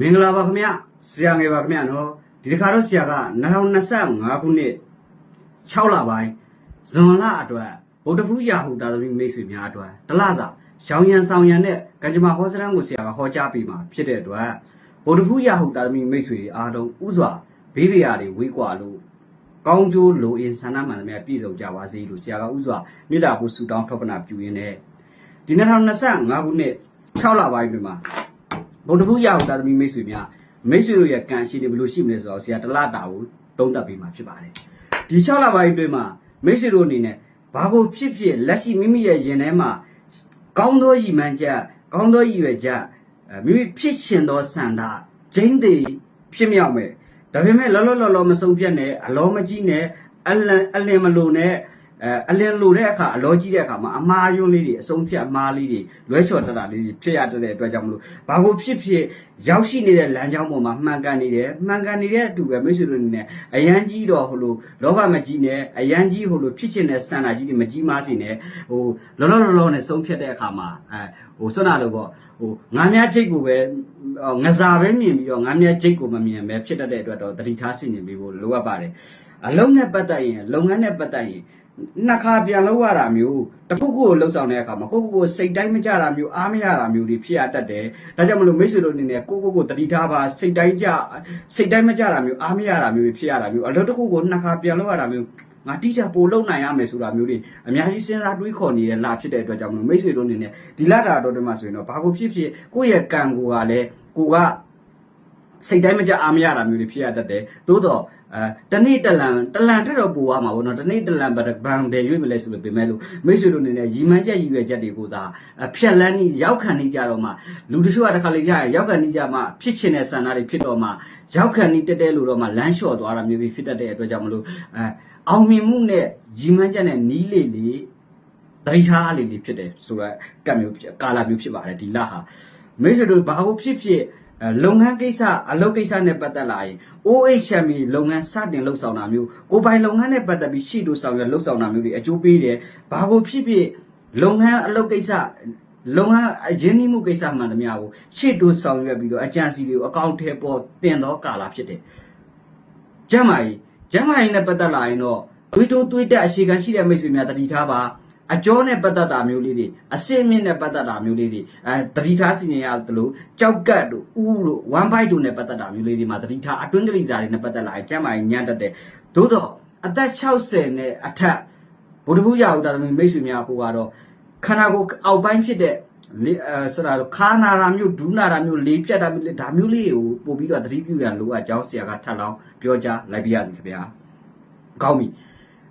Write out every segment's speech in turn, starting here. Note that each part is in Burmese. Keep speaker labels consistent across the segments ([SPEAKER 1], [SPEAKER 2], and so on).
[SPEAKER 1] မင်္ဂလာပါခင်ဗျဆရာငယ်ပါခင်ဗျနော်ဒီတစ်ခါတော့ဆရာက2025ခုနှစ်6လပိုင်းဇွန်လအတွက်ဗုဒ္ဓဖူးရာဟုသာသမီမိတ်ဆွေများအတွက်တလစာရောင်ရံဆောင်ရံနဲ့ကံကြမ္မာဟောစရန်ကိုဆရာကဟောကြားပေးမှာဖြစ်တဲ့အတွက်ဗုဒ္ဓဖူးရာဟုသာသမီမိတ်ဆွေတွေအားလုံးဥစွာဘေးပရာတွေဝေးကွာလို့ကောင်းကျိုးလိုအင်ဆန္ဒမှန်သမျှပြည့်စုံကြပါစေလို့ဆရာကဥစွာမေတ္တာပို့ဆုတောင်းထောက်ပနာပြုရင်းနဲ့ဒီ2025ခုနှစ်6လပိုင်းတွင်မှာ ဗုဒ္ဓဘုရားဟုတ်တာသမီးမိတ်ဆွေများမိတ်ဆွေတို့ရဲ့ကံရှိတယ်ဘယ်လိုရှိမလဲဆိုတော့ဆရာတလတာကိုသုံးသပ်ပေးမှာဖြစ်ပါတယ်ဒီ6လပိုင်းအတွင်းမှာမိတ်ဆွေတို့အနေနဲ့ဘာကိုဖြစ်ဖြစ်လက်ရှိမိမိရဲ့ရင်ထဲမှာကောင်းသောရည်မှန်းချက်ကောင်းသောရည်ရွယ်ချက်အဲမိမိဖြစ်ရှင်သောစန္ဒဂျိမ့်တွေဖြစ်မြောက်မယ်ဒါပေမဲ့လောလောလောလောမဆုံးဖြတ်နဲ့အလောမကြီးနဲ့အလန်အလင်မလို့နဲ့ အဲအလင်လိုတဲ့အခါအလောကြီးတဲ့အခါမှာအမားယွန်းလေးတွေအဆုံးဖြတ်အမားလေးတွေလွဲချော်တတာလေးတွေဖြစ်ရတဲ့အတွက်ကြောင့်မလို့ဘာကိုဖြစ်ဖြစ်ရောက်ရှိနေတဲ့လမ်းကြောင်းပေါ်မှာမှန်ကန်နေတယ်မှန်ကန်နေတဲ့အတူပဲမိတ်ဆွေတို့အနေနဲ့အရန်ကြီးတော့ဟိုလိုလောဘမကြီးနဲ့အရန်ကြီးဟိုလိုဖြစ်ချင်တဲ့စန္ဒာကြီးတွေမကြီးမားစေနဲ့ဟိုလောလောလောလောနဲ့ဆုံးဖြတ်တဲ့အခါမှာအဲဟိုစွနာလို့ပေါ့ဟိုငါးများချိတ်ကိုပဲငစားပဲမြင်ပြီးတော့ငါးများချိတ်ကိုမမြင်ပဲဖြစ်တတ်တဲ့အတွက်တော့တတိထားစီနေပေးဖို့လိုအပ်ပါတယ်အလုံးနဲ့ပတ်သက်ရင်လုပ်ငန်းနဲ့ပတ်သက်ရင် နှစ်ခါပြန်လောက်ရတာမျိုးတစ်ခုခုကိုလှုပ်ဆောင်တဲ့အခါမှာကိုယ့်ကိုယ်ကိုစိတ်တိုင်းမကြတာမျိုးအားမရတာမျိုးတွေဖြစ်ရတတ်တယ်။ဒါကြောင့်မလို့မိတ်ဆွေတို့အနေနဲ့ကိုယ့်ကိုယ်ကိုတတိထားပါစိတ်တိုင်းကြစိတ်တိုင်းမကြတာမျိုးအားမရတာမျိုးတွေဖြစ်ရတာမျိုးအလုပ်တစ်ခုကိုနှစ်ခါပြန်လောက်ရတာမျိုးငါတိကျပို့လုံနိုင်ရမယ်ဆိုတာမျိုးတွေအများကြီးစဉ်းစားတွေးခေါ်နေတဲ့လာဖြစ်တဲ့အတွက်ကြောင့်မလို့မိတ်ဆွေတို့အနေနဲ့ဒီလတာတော်တွေမှာဆိုရင်တော့ဘာကိုဖြစ်ဖြစ်ကိုယ့်ရဲ့ကံကိုကလည်းကိုကစိတ်တိုင်းမကြအားမရတာမျိုးတွေဖြစ်ရတတ်တယ်သို့တော့ အဲတနေ့တလန်တလန်ထက်တော့ပိုရမှာပေါ့နော်တနေ့တလန်ဘတ်ဘန်ဘယ်ရွေးမလဲဆိုလို့ပြင်မဲ့လို့မိတ်ဆွေတို့အနေနဲ့ရီမန်းချက်ရည်ရွယ်ချက်တွေကိုသာအဖြက်လန်းနေရောက်ခံနေကြတော့မှလူတချို့ကတစ်ခါလေကြာရင်ရောက်ခံနေကြမှဖြစ်ချင်တဲ့ဆန္ဒတွေဖြစ်တော့မှရောက်ခံနေတက်တဲ့လို့တော့မှလမ်းလျှော့သွားတာမျိုးတွေဖြစ်တတ်တဲ့အတွက်ကြောင့်မလို့အဲအောင်မြင်မှုနဲ့ရီမန်းချက်နဲ့နီးလေလေဒိုင်ထားလေးတွေဖြစ်တယ်ဆိုတော့ကတ်မျိုးဖြစ်ကာလာမျိုးဖြစ်ပါတယ်ဒီလဟာမိတ်ဆွေတို့ဘာလို့ဖြစ်ဖြစ်အဲ လုပ်ငန်းကိစ္စအလုပ်ကိစ္စနဲ့ပတ်သက်လာရင် OHM လုပ်ငန်းစတင်လှုပ်ဆောင်တာမျိုးကိုယ်ပိုင်လုပ်ငန်းနဲ့ပတ်သက်ပြီးရှိလို့ဆောင်ရလှုပ်ဆောင်တာမျိုးတွေအကျိုးပေးတယ်ဘာကိုဖြစ်ဖြစ်လုပ်ငန်းအလုပ်ကိစ္စလုပ်ငန်းအရင်းနှီးမှုကိစ္စမှန်သမျှကိုရှေ့တိုးဆောင်ရွက်ပြီးတော့အကြံစီတွေကိုအကောင့်ထဲပေါ်တင်တော့ကာလာဖြစ်တယ်ကျမ်းမာရေးကျမ်းမာရေးနဲ့ပတ်သက်လာရင်တော့တွေးတိုးတွေးတက်အရှိခံရှိတဲ့မိတ်ဆွေများတတိထားပါ အကျော်နဲ့ပတ်သက်တာမျိုးလေးတွေအစင်းမြင့်နဲ့ပတ်သက်တာမျိုးလေးတွေအဲတတိထားစီရင်ရတယ်လို့ကြောက်ကတ်တို့ဥတို့ one bite တို့နဲ့ပတ်သက်တာမျိုးလေးတွေမှာတတိထားအတွင်းကလေးစားတွေနဲ့ပတ်သက်လာရင်ကျမ်းမာရေးညံ့တတ်တယ်သို့တော့အသက်60နဲ့အထက်ဗုဒ္ဓဘုရားဥဒ္ဒါသမီမိတ်ဆွေများကိုကတော့ခန္ဓာကိုယ်အောက်ပိုင်းဖြစ်တဲ့လေအဲဆိုတာတော့ခါနာတာမျိုးဒူးနာတာမျိုးလေးပြတ်တာမျိုးလေးဒါမျိုးလေးကိုပို့ပြီးတော့သတိပြုရလိုအပ်ကြောင်းဆရာကထပ်လောင်းပြောကြားလိုက်ပြရစီခင်ဗျာကောင်းပြီ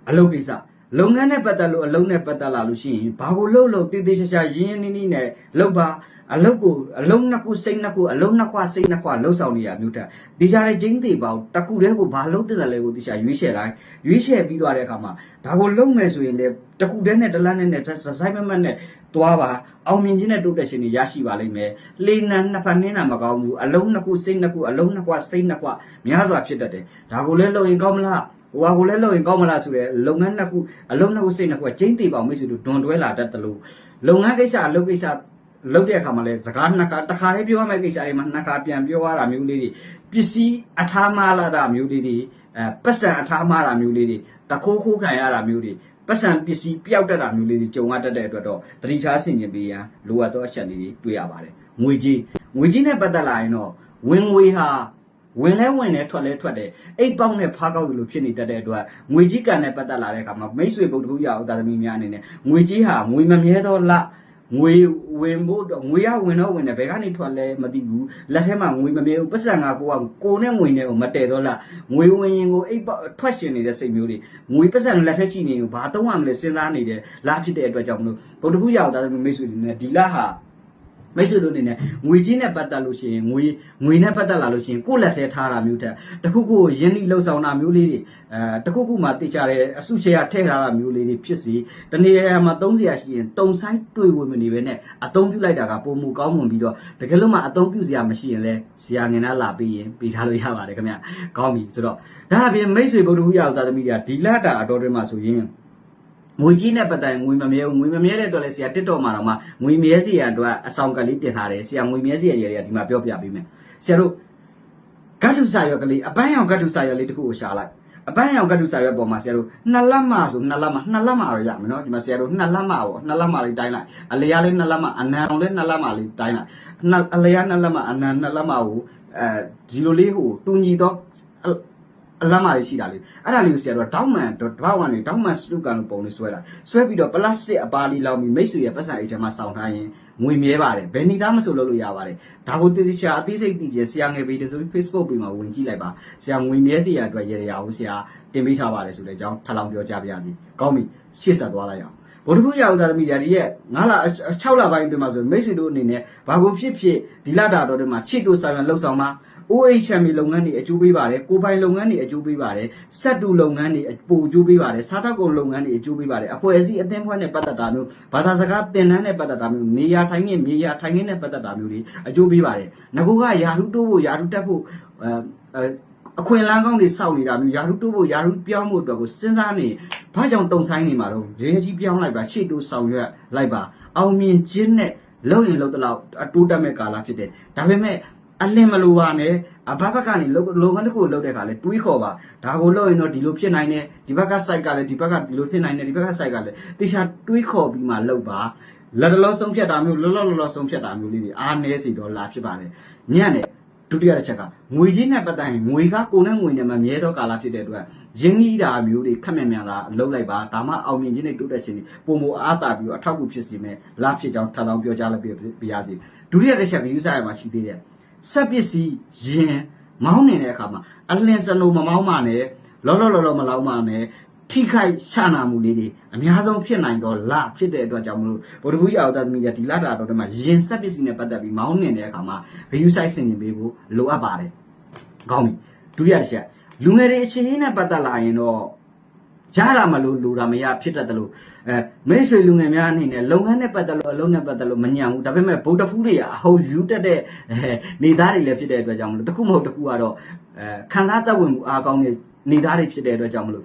[SPEAKER 1] အလုပ်ကိစ္စ လုပ်ငန်းနဲ့ပတ်သက်လို့အလုပ်နဲ့ပတ်သက်လာလို့ရှိရင်ဘာကိုလုပ်လို့တည်တည်ချာချာရင်းရင်းနှီးနှီးနဲ့လုပ်ပါအလုပ်ကိုအလုံးနှစ်ခုစိတ်နှစ်ခုအလုံးနှစ်ခွစိတ်နှစ်ခွလှုပ်ဆောင်နေရမျိုးတက်ဒီကြတဲ့ချင်းသေးပေါ့တစ်ခုတည်းကိုဘာလုပ်တဲ့လဲကိုတိကျရွေးချယ်လိုက်ရွေးချယ်ပြီးသွားတဲ့အခါမှာဒါကိုလုပ်မယ်ဆိုရင်လေတစ်ခုတည်းနဲ့တစ်လန်းနဲ့နဲ့ဇဆိုင်မမတ်နဲ့တွားပါအောင်မြင်ခြင်းနဲ့တိုးတက်ခြင်းတွေရရှိပါလိမ့်မယ်လေနံနှစ်ဖက်နင်းတာမကောင်းဘူးအလုံးနှစ်ခုစိတ်နှစ်ခုအလုံးနှစ်ခွစိတ်နှစ်ခွများစွာဖြစ်တတ်တယ်ဒါကိုလည်းလုပ်ရင်ကောင်းမလား ဟိုဟာကိုလည်းလုပ်ရင်ကောင်းမလားဆိုတဲ့လုပ်ငန်းနှစ်ခုအလုံးနှစ်ခုစိတ်နှစ်ခုကျင်းသေးပါမိတ်ဆွေတို့ဒွန်တွဲလာတတ်တယ်လို့လုပ်ငန်းကိစ္စအလုပ်ကိစ္စလုပ်တဲ့အခါမှာလဲစကားနှစ်ခါတစ်ခါလေးပြောရမယ့်ကိစ္စတွေမှာနှစ်ခါပြန်ပြောရတာမျိုးလေးတွေပစ္စည်းအထားမလာတာမျိုးလေးတွေအဲပတ်စံအထားမတာမျိုးလေးတွေတခိုးခိုးခံရတာမျိုးတွေပတ်စံပစ္စည်းပျောက်တတ်တာမျိုးလေးတွေကြုံရတတ်တဲ့အတွက်တော့သတိထားဆင်ခြင်ပေးရန်လိုအပ်သောအချက်လေးတွေတွေ့ရပါတယ်ငွေကြီးငွေကြီးနဲ့ပတ်သက်လာရင်တော့ဝင်ငွေဟာ ဝင်လဲဝင်တယ်ထွက်လဲထွက်တယ်အိတ်ပေါက်နဲ့ဖားကောက်လို့ဖြစ်နေတတ်တဲ့အတွက်ငွေကြီးကန်နဲ့ပတ်သက်လာတဲ့အခါမှာမိတ်ဆွေဗုဒ္ဓဘုရားဥဒ္ဒါသမီးများအနေနဲ့ငွေကြီးဟာငွေမမြဲသောလငွေဝင်ဖို့တော့ငွေရဝင်တော့ဝင်တယ်ဘယ်ကနေထွက်လဲမသိဘူးလက်ထဲမှာငွေမမြဲဘူးပတ်စံကကိုကကိုနဲ့ငွေနဲ့ကိုမတည့်တော့လားငွေဝင်ရင်ကိုအိတ်ပေါက်ထွက်ရှင်နေတဲ့စိတ်မျိုးတွေငွေပတ်စံလက်ထက်ရှိနေကိုဘာသုံးရမလဲစဉ်းစားနေတယ်လားဖြစ်တဲ့အတွက်ကြောင့်မလို့ဗုဒ္ဓဘုရားဥဒ္ဒါသမီးမိတ်ဆွေတွေနဲ့ဒီလဟာ မိတ်ဆွေတို့အနေနဲ့ငွေကြီးနဲ့ပတ်သက်လို့ရှိရင်ငွေငွေနဲ့ပတ်သက်လာလို့ရှိရင်ကိုယ့်လက်ထဲထားတာမျိုးတက်တခုခုကိုယင်းနှိလှုပ်ဆောင်တာမျိုးလေးတွေအဲတခုခုမှတိကျတဲ့အစုချေရထည့်ထားတာမျိုးလေးတွေဖြစ်စီတနေ့တည်းမှာသုံးစရာရှိရင်တုံဆိုင်တွေ့ဝင်မနေပဲနဲ့အသုံးပြုလိုက်တာကပုံမူကောင်းမွန်ပြီးတော့တကယ်လို့မှအသုံးပြုစရာမရှိရင်လဲဆရာငင်နာလာပြီးရင်ပြီးထားလို့ရပါတယ်ခင်ဗျကောင်းပြီဆိုတော့ဒါအပြင်မိတ်ဆွေဗုဒ္ဓဟူရောက်သားသမီးတွေကဒီလတာအတော်တွင်မှာဆိုရင် ငွေကြီးနဲ့ပတ်သက်ရင်ငွေမမြဲဘူးငွေမမြဲတဲ့အတွက်လည်းဆရာတစ်တော့မှာတော့မှငွေမြဲစီရအတွက်အဆောင်ကလေးတင်ထားတယ်ဆရာငွေမြဲစီရတွေကဒီမှာပြောပြပေးမယ်ဆရာတို့ဂတ်ထုစာရွက်ကလေးအပန်းရောင်ဂတ်ထုစာရွက်လေးတစ်ခုကိုရှာလိုက်အပန်းရောင်ဂတ်ထုစာရွက်ပေါ်မှာဆရာတို့နှစ်လက်မဆိုနှစ်လက်မနှစ်လက်မတော့ရမယ်နော်ဒီမှာဆရာတို့နှစ်လက်မပေါ့နှစ်လက်မလေးတိုင်းလိုက်အလျားလေးနှစ်လက်မအနံလေးနှစ်လက်မလေးတိုင်းလိုက်နှစ်အလျားနှစ်လက်မအနံနှစ်လက်မကိုအဲဒီလိုလေးဟိုတူညီတော့ အလမ်းမာလေးရှိတာလေအဲ့ဒါလေးကိုဆရာတို့တောင်းမှန်တော့တောင်းမှန်နေတောင်းမှန်စတုကန်လို့ပုံလေးဆွဲလာဆွဲပြီးတော့ပလတ်စတစ်အပါလီလောက်ပြီးမိတ်ဆွေရဲ့ပတ်စံအိတ်ထဲမှာစောင်းထားရင်ငွေမြဲပါတယ်ဘယ်နီသားမဆိုလုပ်လို့ရပါတယ်ဒါကိုတည်ချာအသေးစိတ်တည်ကျဆရာငယ်ပေးတယ်ဆိုပြီး Facebook ပေမှာဝင်ကြည့်လိုက်ပါဆရာငွေမြဲစီရအတွက်ရေရအောင်ဆရာတင်ပေးထားပါတယ်ဆိုတဲ့အကြောင်းထပ်လောင်းပြောကြပါရစေကောင်းပြီရှေ့ဆက်သွားလိုက်အောင်ဗုဒ္ဓဘုရားဥဒ္ဒါသမီးတွေရဲ့9လ6လပိုင်းအတွင်းမှာဆိုမိတ်ဆွေတို့အနေနဲ့ဘာကိုဖြစ်ဖြစ်ဒီလတာတော်တွေမှာရှေ့တို့ဆောင်ရလှုပ်ဆောင်မှာ OHM လုပ်ငန်းတွေအကျိုးပေးပါတယ်ကိုပိုင်လုပ်ငန်းတွေအကျိုးပေးပါတယ်စက်တူလုပ်ငန်းတွေအပိုအကျိုးပေးပါတယ်စားတောက်ကုန်လုပ်ငန်းတွေအကျိုးပေးပါတယ်အဖွဲ့အစည်းအသင်းဖွဲ့နဲ့ပတ်သက်တာမျိုးဘာသာစကားသင်တန်းနဲ့ပတ်သက်တာမျိုးနေရာထိုင်ခင်းမြေယာထိုင်ခင်းနဲ့ပတ်သက်တာမျိုးတွေအကျိုးပေးပါတယ်ငကူကယာရုတိုးဖို့ယာရုတက်ဖို့အဲအဲအခွင့်အလမ်းကောင်းတွေစောက်နေတာမျိုးယာရုတိုးဖို့ယာရုပြောင်းဖို့အတွက်ကိုစဉ်းစားနေဘာကြောင့်တုံဆိုင်နေမှာတော့ရေကြီးပြောင်းလိုက်ပါရှေ့တိုးဆောင်ရွက်လိုက်ပါအောင်မြင်ခြင်းနဲ့လုံရင်လုံတလောက်အတိုးတက်မဲ့ကာလဖြစ်တယ်ဒါပေမဲ့ အလင်းမလိုပါနဲ့အဘဘက်ကနေလုပ်လုပ်ငန်းတစ်ခုလုပ်တဲ့ခါလဲတွေးခေါ်ပါဒါကိုလုပ်ရင်တော့ဒီလိုဖြစ်နိုင်တယ်ဒီဘက်က site ကလည်းဒီဘက်ကဒီလိုဖြစ်နိုင်တယ်ဒီဘက်က site ကလည်းတေချာတွေးခေါ်ပြီးမှလုပ်ပါလက်တလောဆုံးဖြတ်တာမျိုးလောလောလောလောဆုံးဖြတ်တာမျိုးလေးတွေအားနည်းစီတော့လာဖြစ်ပါတယ်ညံ့တယ်ဒုတိယတစ်ချက်ကငွေကြီးနဲ့ပတ်သက်ရင်ငွေကကိုယ်နဲ့ငွေနဲ့မမြဲသောကာလဖြစ်တဲ့အတွက်ရင်းနှီးတာမျိုးတွေခက်မြန်မြန်လာလှုပ်လိုက်ပါဒါမှအောင်မြင်ခြင်းနဲ့တိုးတက်ခြင်းတွေပုံမအားတာပြီးတော့အထောက်အကူဖြစ်စေမယ်လာဖြစ်ကြောင်းထပ်လောင်းပြောကြားလိုက်ပြပါရစေဒုတိယတစ်ချက်ကယူဆရမှာရှိသေးတယ် ဆက်ပစ္စည်းရင်မောင်းနေတဲ့အခါမှာအလင်းစလုံးမမောင်းပါနဲ့လောလောလောလောမလောင်းပါနဲ့ထိခိုက်ချနာမှုလေးတွေအများဆုံးဖြစ်နိုင်တော့လဖြစ်တဲ့အတွက်ကြောင့်မလို့ဗုဒ္ဓဘုရားအောက်သားသမီးတွေဒီလတာတော်တွေမှာရင်ဆက်ပစ္စည်းနဲ့ပတ်သက်ပြီးမောင်းနေတဲ့အခါမှာဂယုစိုက်ဆင်ရင်ပေးဖို့လိုအပ်ပါတယ်။ကောင်းပြီဒုတိယတစ်ချက်လူငယ်တွေအခြေအနေနဲ့ပတ်သက်လာရင်တော့ ရတာမလို့လူတာမရဖြစ်တတ်တယ်လို့အဲမိတ်ဆွေလူငယ်များအနေနဲ့လုပ်ငန်းနဲ့ပတ်သက်လို့အလုပ်နဲ့ပတ်သက်လို့မညံဘူးဒါပေမဲ့ဗုဒ္ဓဖူးတွေကအဟုတ်ယူတတ်တဲ့အဲနေသားတွေလည်းဖြစ်တဲ့အတွက်ကြောင့်မလို့တစ်ခုမဟုတ်တစ်ခုကတော့အဲခံစားသက်ဝင်မှုအားကောင်းတဲ့နေသားတွေဖြစ်တဲ့အတွက်ကြောင့်မလို့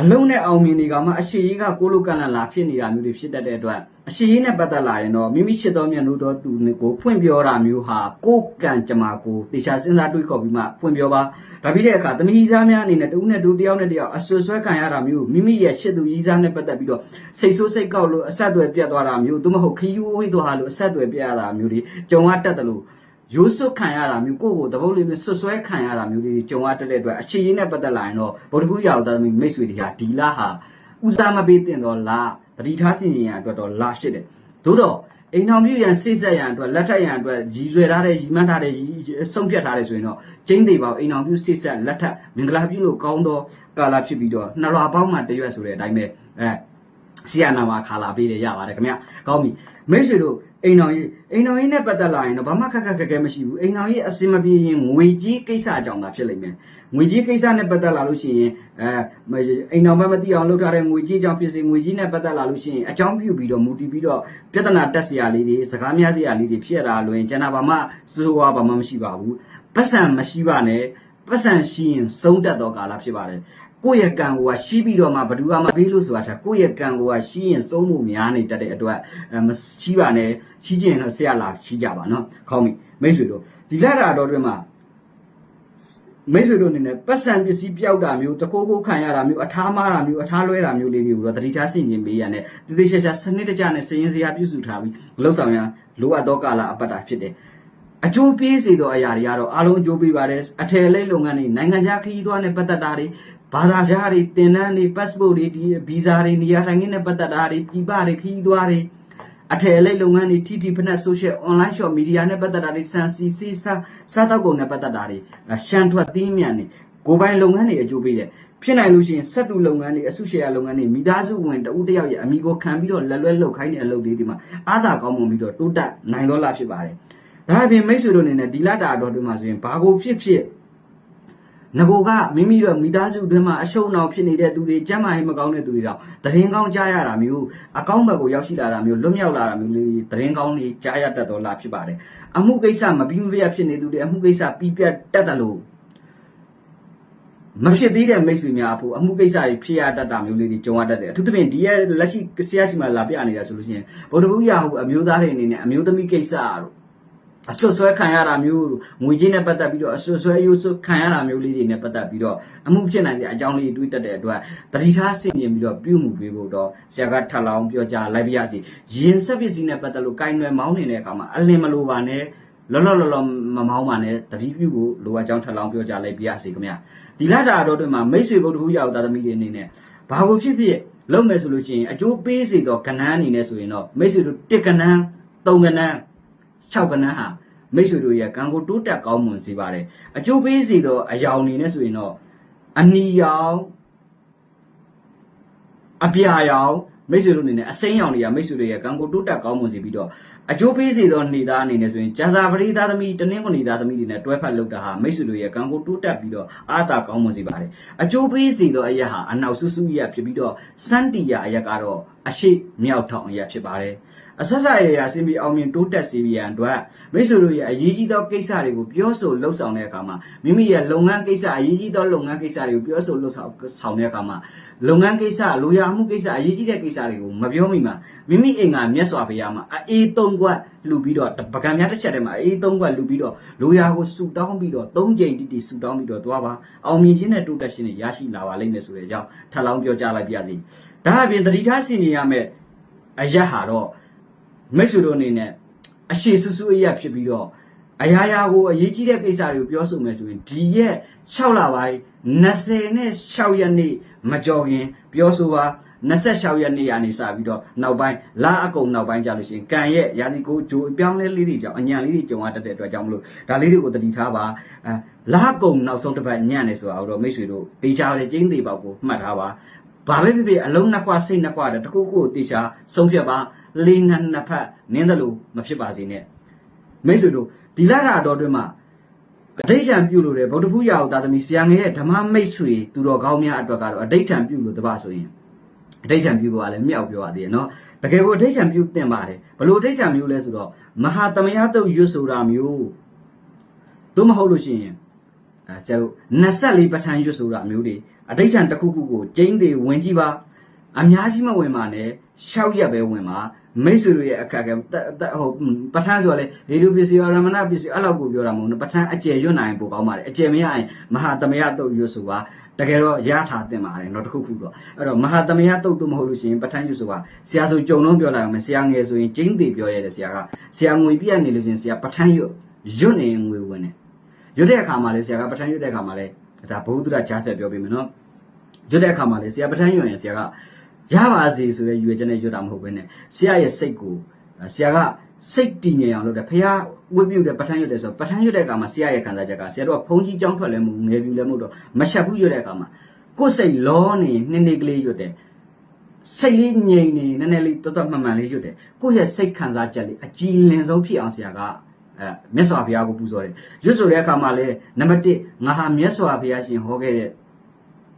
[SPEAKER 1] အလုံးနဲ့အောင်မြင်နေကမှအရှိကြီးကကိုလိုကန်လန်လာဖြစ်နေတာမျိုးတွေဖြစ်တတ်တဲ့အတွက်အရှိကြီးနဲ့ပတ်သက်လာရင်တော့မိမိချစ်တော်မြတ်လို့တော့သူကိုဖွင့်ပြောတာမျိုးဟာကိုကံကြမှာကိုတေချာစဉ်းစားတွေးခေါ်ပြီးမှဖွင့်ပြောပါဒါပြီးတဲ့အခါသမီးကြီးစားများအနေနဲ့တဦးနဲ့တူတယောက်နဲ့တယောက်အဆွဆွဲခံရတာမျိုးမိမိရဲ့ချစ်သူကြီးစားနဲ့ပတ်သက်ပြီးတော့စိတ်ဆိုးစိတ်ကောက်လို့အဆက်အသွယ်ပြတ်သွားတာမျိုးသို့မဟုတ်ခရီးဝေးသွားလို့အဆက်အသွယ်ပြတ်ရတာမျိုးတွေကြုံရတတ်တယ်လို့ ရိုးစွတ်ခံရတာမျိုးကိုယ့်ကိုယ်တပုတ်လေးမျိုးဆွဆွဲခံရတာမျိုးတွေကြုံရတတ်တဲ့အတွက်အခြေရင်းနဲ့ပတ်သက်လာရင်တော့ဗုဒ္ဓဘုရားသားသမီးမိတ်ဆွေတွေဟာဒီလားဟာဦးစားမပေးတင်တော့လားတတိထားစီရင်ရအတွက်တော့လားဖြစ်တယ်သို့တော့အိမ်တော်မြူရန်စိတ်ဆက်ရန်အတွက်လက်ထက်ရန်အတွက်ရည်ရွယ်ထားတဲ့ရည်မှန်းထားတဲ့ဆုံးဖြတ်ထားတဲ့ဆိုရင်တော့ကျင်းသေးပါအိမ်တော်မြူစိတ်ဆက်လက်ထက်မင်္ဂလာပြုလို့ကောင်းသောကာလဖြစ်ပြီးတော့နှစ်လွာပေါင်းမှတရွက်ဆိုတဲ့အတိုင်းပဲအဲဆီယနာမှာခါလာပေးတယ်ရပါတယ်ခင်ဗျကောင်းပြီမိတ်ဆွေတို့ အိမ်တော်ကြီးအိမ်တော်ကြီးနဲ့ပတ်သက်လာရင်တော့ဘာမှခက်ခက်ခက်ခဲမရှိဘူးအိမ်တော်ကြီးအစင်မပြေရင်ငွေကြီးကိစ္စအကြောင်းသာဖြစ်လိမ့်မယ်ငွေကြီးကိစ္စနဲ့ပတ်သက်လာလို့ရှိရင်အဲအိမ်တော်ဘက်မသိအောင်လုပ်ထားတဲ့ငွေကြီးအကြောင်းဖြစ်စေငွေကြီးနဲ့ပတ်သက်လာလို့ရှိရင်အကြောင်းပြုပြီးတော့မူတည်ပြီးတော့ပြဿနာတက်စရာလေးတွေစကားများစရာလေးတွေဖြစ်ရတာလွင်ကျန်တာဘာမှစိုးဝါဘာမှမရှိပါဘူးပတ်စံမရှိပါနဲ့ပတ်စံရှိရင်ဆုံးတတ်သောကာလဖြစ်ပါတယ် ကိုယ့်ရဲ့ကံကိုကရှိပြီးတော့မှဘယ်သူကမပေးလို့ဆိုတာထားကိုယ့်ရဲ့ကံကိုကရှိရင်စုံးမှုများနေတတ်တဲ့အတွက်အဲမရှိပါနဲ့ရှိကျင်တော့ဆရာလာရှိကြပါနော်ခေါင်းမိမိတ်ဆွေတို့ဒီလက်တာတော်တွင်မှာမိတ်ဆွေတို့အနေနဲ့ပတ်စံပစ္စည်းပြောက်တာမျိုးတကိုးကိုခံရတာမျိုးအထားမားတာမျိုးအထားလွဲတာမျိုးလေးတွေကိုတော့တတိထားဆင်ခြင်ပေးရတဲ့တတိချာချာစနစ်တကျနဲ့စည်ရင်စရာပြုစုထားပြီးလှုပ်ဆောင်ရလိုအပ်သောကာလအပတ်တာဖြစ်တယ်အကျိုးပေးစေသောအရာတွေကတော့အလုံးအကျိုးပေးပါတယ်အထယ်လေးလုပ်ငန်းတွေနိုင်ငံခြားခရီးသွားနဲ့ပတ်သက်တာတွေ ဘာသာခြားတွေတင်နန်းတွေ passport တွေဒီဗီဇာတွေနေရာထိုင်ခင်းနဲ့ပတ်သက်တာတွေပြည်ပတွေခရီးသွားတွေအထယ်လေးလုပ်ငန်းတွေ TT ဖက်နဲ့ social online shop media နဲ့ပတ်သက်တာတွေစံစီစီစာစားတောက်ကုန်နဲ့ပတ်သက်တာတွေရှမ်းထွက်သီးမြတ်တွေကိုပိုင်လုပ်ငန်းတွေအကျိုးပေးတယ်ဖြစ်နိုင်လို့ရှိရင်စက်တူလုပ်ငန်းတွေအစုရှယ်ယာလုပ်ငန်းတွေမိသားစုဝင်တဦးတယောက်ရဲ့အမိကိုခံပြီးတော့လက်လွဲလုပ်ခိုင်းတဲ့အလုပ်တွေဒီမှာအားသာကောင်းမွန်ပြီးတော့တိုးတက်နိုင်တော့လားဖြစ်ပါတယ်ဒါအပြင်မိတ်ဆွေတို့အနေနဲ့ဒီလတာတော်တွေမှာဆိုရင်ဘာကိုဖြစ်ဖြစ် ငကိုကမိမိတို့မိသားစုအတွင်းမှာအရှုံးအောင်ဖြစ်နေတဲ့သူတွေကြမ်းမာရေးမကောင်းတဲ့သူတွေတော့တရင်ကောင်းကြားရတာမျိုးအကောင်းဘက်ကိုရောက်ရှိလာတာမျိုးလွတ်မြောက်လာတာမျိုးလေးတရင်ကောင်းတွေကြားရတတ်တော်လားဖြစ်ပါတယ်အမှုကိစ္စမပြီးမပြတ်ဖြစ်နေသူတွေအမှုကိစ္စပြီးပြတ်တတ်တယ်လို့မဖြစ်သေးတဲ့မိတ်ဆွေများအဖို့အမှုကိစ္စတွေဖြစ်ရတတ်တာမျိုးလေးတွေကြုံရတတ်တယ်အထူးသဖြင့်ဒီရဲ့လက်ရှိဆရာရှိမှလာပြနေတာဆိုလို့ရှိရင်ဗုဒ္ဓဘုရားဟုတ်အမျိုးသားတွေအနေနဲ့အမျိုးသမီးကိစ္စတို့ အဆွတ်ဆွဲခံရတာမျိုးငွေကြေးနဲ့ပတ်သက်ပြီးတော့အဆွတ်ဆွဲရိုးဆွခံရတာမျိုးလေးတွေနဲ့ပတ်သက်ပြီးတော့အမှုဖြစ်နိုင်တဲ့အကြောင်းလေးတွေတွေးတက်တဲ့အတွက်တတိထားဆင်ခြင်ပြီးတော့ပြုမှုပေးဖို့တော့ဆရာကထပ်လောင်းပြောကြားလိုက်ပြရစီရင်ဆက်ပစ္စည်းနဲ့ပတ်သက်လို့ကိုင်ရွယ်မောင်းနေတဲ့အခါမှာအလင်းမလိုပါနဲ့လောလောလောလောမမောင်းပါနဲ့တတိပြုဖို့လိုအပ်ကြောင်းထပ်လောင်းပြောကြားလိုက်ပြရစီခင်ဗျာဒီလာတာတော့တွင်မှာမိတ်ဆွေဗုဒ္ဓဟူရောက်သားသမီးတွေအနေနဲ့ဘာကိုဖြစ်ဖြစ်လုပ်မယ်ဆိုလို့ရှိရင်အကျိုးပေးစေတော့ကဏ္ဍအနေနဲ့ဆိုရင်တော့မိတ်ဆွေတို့တစ်ကဏ္ဍသုံးကဏ္ဍ 6ကဏ္ဍဟာမိတ်ဆွေတို့ရဲ့ကံကိုတိုးတက်ကောင်းမွန်စေပါတယ်အကျိုးပေးစေတော့အယောင်အနေနဲ့ဆိုရင်တော့အနီရောင်အပြာရောင်မိတ်ဆွေတို့အနေနဲ့အစိမ်းရောင်တွေကမိတ်ဆွေတို့ရဲ့ကံကိုတိုးတက်ကောင်းမွန်စေပြီးတော့အကျိုးပေးစေသောနေသားအနေနဲ့ဆိုရင်ကျန်စာပရိသတ်သမီးတနင်္ဂနွေသားသမီးတွေနဲ့တွဲဖက်လုပ်တာဟာမိတ်ဆွေတို့ရဲ့ကံကိုတိုးတက်ပြီးတော့အားသာကောင်းမွန်စေပါတယ်အကျိုးပေးစေသောအရက်ဟာအနောက်ဆူဆူရက်ဖြစ်ပြီးတော့စန္တီယာအရက်ကတော့အရှိမြောက်ထောင်အရက်ဖြစ်ပါတယ် အဆက်ဆက်ရရအစဉ်ပြေအောင်မြင်တိုးတက်စေရန်အတွက်မိတ်ဆွေတို့ရဲ့အရေးကြီးသောကိစ္စတွေကိုပြောဆိုလှုပ်ဆောင်တဲ့အခါမှာမိမိရဲ့လုပ်ငန်းကိစ္စအရေးကြီးသောလုပ်ငန်းကိစ္စတွေကိုပြောဆိုလှုပ်ဆောင်ဆောင်တဲ့အခါမှာလုပ်ငန်းကိစ္စလိုရာမှုကိစ္စအရေးကြီးတဲ့ကိစ္စတွေကိုမပြောမိမှာမိမိအိမ်ကမျက်စွာဘုရားမှာအေးသုံးခွက်လူပြီးတော့ပကံများတစ်ချက်တည်းမှာအေးသုံးခွက်လူပြီးတော့လိုရာကိုဆူတောင်းပြီးတော့သုံးကြိမ်တိတိဆူတောင်းပြီးတော့သွားပါအောင်မြင်ခြင်းနဲ့တိုးတက်ခြင်းနဲ့ရရှိလာပါလိမ့်မယ်ဆိုတဲ့အကြောင်းထပ်လောင်းပြောကြားလိုက်ပါရစေဒါအပြင်တတိထားဆင်နေရမယ့်အရက်ဟာတော့ မိတ်ဆွေတို့အနေနဲ့အရှိဆူဆူအရက်ဖြစ်ပြီးတော့အရာရာကိုအရေးကြီးတဲ့ကိစ္စတွေကိုပြောဆိုမယ်ဆိုရင်ဒီရက်6လပိုင်း20နဲ့6ရက်နေ့မကြော်ခင်ပြောဆိုပါ26ရက်နေ့ကနေစပြီးတော့နောက်ပိုင်းလာအကုံနောက်ပိုင်းကြလို့ရှိရင်ကံရဲ့ရာသီကိုဂျိုအပြောင်းလဲလေးတွေကြောင့်အညံလေးတွေကြုံရတတ်တဲ့အတွက်ကြောင့်မလို့ဒါလေးတွေကိုတတိထားပါအဲလာကုံနောက်ဆုံးတစ်ပတ်ညံ့နေဆိုတာတော့မိတ်ဆွေတို့တေချာတဲ့ကျင်းသေးပေါက်ကိုမှတ်ထားပါဘာပဲဖြစ်ဖြစ်အလုံးနှစ်ခွစိတ်နှစ်ခွတဲ့တခုခုကိုတေချာဆုံးဖြတ်ပါ လေးနှစ်နှစ်ဖက်နင်းတယ်လို့မဖြစ်ပါစေနဲ့မိတ်ဆွေတို့ဒီလာတာတော်တွင်မှာအဋိဋ္ဌံပြုလို့တဲ့ဗုဒ္ဓဖူးရာဟုသာသမီဆရာငယ်ရဲ့ဓမ္မမိတ်ဆွေသူတော်ကောင်းများအတွက်ကတော့အဋိဋ္ဌံပြုလို့တပါဆိုရင်အဋိဋ္ဌံပြုဖို့ကလည်းမြောက်ပြောရသေးတယ်နော်တကယ်ကိုအဋိဋ္ဌံပြုတင်ပါတယ်ဘလို့အဋိဋ္ဌံမျိုးလဲဆိုတော့မဟာသမယတုတ်ရွတ်ဆိုတာမျိုးတို့မဟုတ်လို့ရှိရင်အဲကျတော့24ပဋ္ဌာန်းရွတ်ဆိုတာမျိုးတွေအဋိဋ္ဌံတစ်ခုခုကိုကျင်းသေးဝင်ကြည့်ပါအများကြီးမဝင်ပါနဲ့ရှောက်ရက်ပဲဝင်ပါ မိတ်ဆွေတို့ရဲ့အခက်အခဲဟိုပဋ္ဌာန်းဆိုရလဲလေလူပစ္စည်းရမဏပစ္စည်းအဲ့လောက်ကိုပြောတာမဟုတ်ဘူးပဋ္ဌာန်းအကျယ်ရွတ်နိုင်ပိုကောင်းပါတယ်အကျယ်မရရင်မဟာသမယတုတ်ရွတ်ဆိုတာတကယ်တော့ရထားတင်ပါတယ်တော့တစ်ခုခုတော့အဲ့တော့မဟာသမယတုတ်တို့မဟုတ်လို့ရှိရင်ပဋ္ဌာန်းရွတ်ဆိုတာဆရာဆိုကြုံလုံးပြောလိုက်အောင်မယ်ဆရာငယ်ဆိုရင်ကျင်းသေးပြောရတယ်ဆရာကဆရာငွေပြတ်နေလို့ရှိရင်ဆရာပဋ္ဌာန်းရွတ်ရွတ်နေငွေဝင်တယ်ရွတ်တဲ့အခါမှာလဲဆရာကပဋ္ဌာန်းရွတ်တဲ့အခါမှာလဲဒါဘုဟုတ္တရာကြားဖြတ်ပြောပြမယ်နော်ရွတ်တဲ့အခါမှာလဲဆရာပဋ္ဌာန်းရွတ်ရင်ဆရာက ရပါစေဆိုတဲ့ရွေချက်နဲ့ရွတ်တာမဟုတ်ဘဲနဲ့ဆရာရဲ့စိတ်ကိုဆရာကစိတ်တည်ငြိမ်အောင်လုပ်တယ်ဖះဝိပုတဲ့ပဋ္ဌာန်းရွတ်တယ်ဆိုတော့ပဋ္ဌာန်းရွတ်တဲ့အခါမှာဆရာရဲ့ခံစားချက်ကဆရာတို့ကဘုံကြီးကြောင်းထွက်လဲမဟုတ်ငယ်ပြူလဲမဟုတ်တော့မရှက်ဘူးရွတ်တဲ့အခါမှာကိုယ်စိတ်လောနေနှစ်နှစ်ကလေးရွတ်တယ်စိတ်လေးငြိမ်နေနည်းနည်းလေးတတ်တတ်မှန်မှန်လေးရွတ်တယ်ကိုယ့်ရဲ့စိတ်ခံစားချက်လေးအကြည်လင်ဆုံးဖြစ်အောင်ဆရာကအဲမြတ်စွာဘုရားကိုပူဇော်တယ်ရွတ်ဆိုတဲ့အခါမှာလဲနံပါတ်1ငါဟာမြတ်စွာဘုရားရှင်ဟောခဲ့တဲ့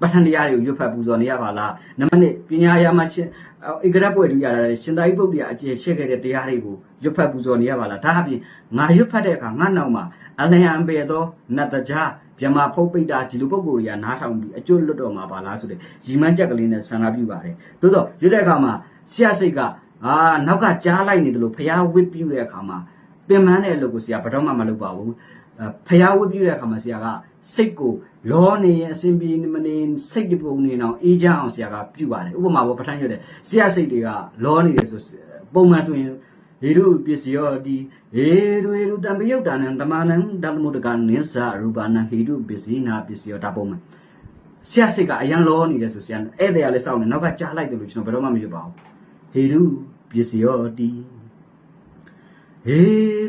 [SPEAKER 1] ပဋ္ဌာန်းတရားတွေကိုရွတ်ဖတ်ပူဇော်နေရပါလားနံပါတ်2ပညာရမှာရှင်ဧကရပွဲတူရတာရှင်သာရိပုတ္တရာအကျယ်ရှက်ခဲ့တဲ့တရားတွေကိုရွတ်ဖတ်ပူဇော်နေရပါလားဒါအပြင်ငါရွတ်ဖတ်တဲ့အခါငါနောက်မှာအလျံပေသောနတ်တကြားမြမဖုတ်ပိတ်တာဒီလိုပုံကိုယ်တွေကနားထောင်ပြီးအကျွတ်လွတ်တော်မှာပါလားဆိုတဲ့ရီမန်းချက်ကလေးနဲ့ဆန္ဒပြုပါတယ်သို့တော့ရွတ်တဲ့အခါမှာဆရာစိတ်ကအာနောက်ကကြားလိုက်နေတယ်လို့ဖျားဝစ်ပြူတဲ့အခါမှာပင်မန်းတဲ့အလုပ်ကိုဆရာဘယ်တော့မှမလုပ်ပါဘူး ဖျားဝတ်ပြတဲ့အခါမှာဆရာကစိတ်ကိုလောနေရင်အစဉ်ပြေမနေစိတ်တပုံနေအောင်အေးချမ်းအောင်ဆရာကပြုပါတယ်ဥပမာပေါ့ပဋ္ဌာန်းရွတ်တယ်ဆရာစိတ်တွေကလောနေတယ်ဆိုပုံမှန်ဆိုရင်ဟေရုပစ္စယောတိဟေရုဟေရုတံပယုတ်တာနံဓမ္မနံဓမ္မုတကနိစ္စရူပနံဟေရုပစ္စည်းနာပစ္စယောဒါပုံမှန်ဆရာစိတ်ကအရန်လောနေတယ်ဆိုဆရာဧည့်သည်ကလည်းစောင့်နေနောက်ကကြားလိုက်တယ်လို့ကျွန်တော်ဘယ်တော့မှမရွတ်ပါဘူးဟေရုပစ္စယောတိ ဟေ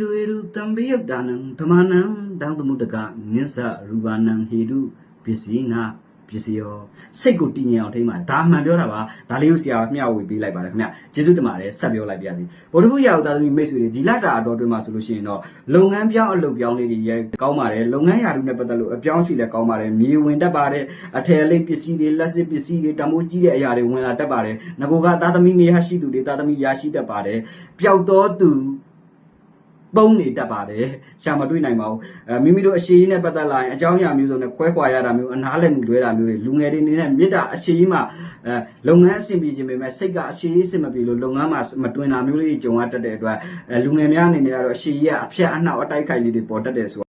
[SPEAKER 1] ရုဟေရုတံပယုတ်တာနံဓမ္မနံတံသမုတကနိစ္စရူပနံဟေတုပစ္စည်းနာပစ္စည်းရောစိတ်ကိုတည်ငြိမ်အောင်ထိမ့်ပါဒါမှန်ပြောတာပါဒါလေးကိုဆရာမျှဝေပေးလိုက်ပါတယ်ခင်ဗျကျေးဇူးတင်ပါတယ်ဆက်ပြောလိုက်ပါရစေဗုဒ္ဓဘုရားဥသားသမီးမိတ်ဆွေတွေဒီလတာအတော်တွင်မှာဆိုလို့ရှိရင်တော့လုပ်ငန်းပြောင်းအလုပ်ပြောင်းလေးတွေရဲ့ကောင်းပါတယ်လုပ်ငန်းရာထူးနဲ့ပတ်သက်လို့အပြောင်းရှိလဲကောင်းပါတယ်မြေဝင်တတ်ပါတယ်အထည်လေးပစ္စည်းတွေလက်စစ်ပစ္စည်းတွေတမိုးကြီးတဲ့အရာတွေဝင်လာတတ်ပါတယ်ငကိုကသားသမီးနေရရှိသူတွေသားသမီးရရှိတတ်ပါတယ်ပျောက်တော်သူ ပုံနေတတ်ပါတယ်ရှာမတွေ့နိုင်ပါဘူးအဲမိမိတို့အရှိကြီးနဲ့ပတ်သက်လာရင်အကြောင်းအရာမျိုးစုံနဲ့ခွဲခွာရတာမျိုးအနားလည်မှုလွဲတာမျိုးတွေလူငယ်တွေအနေနဲ့မေတ္တာအရှိကြီးမှာအဲလုပ်ငန်းအဆင်ပြေခြင်းပေမဲ့စိတ်ကအရှိကြီးအဆင်မပြေလို့လုပ်ငန်းမှာမတွင်တာမျိုးလေးတွေကြုံရတတ်တဲ့အတွက်အဲလူငယ်များအနေနဲ့ကတော့အရှိကြီးကအဖြတ်အနှောက်အတိုက်ခိုက်လေးတွေပေါ်တတ်တယ်ဆို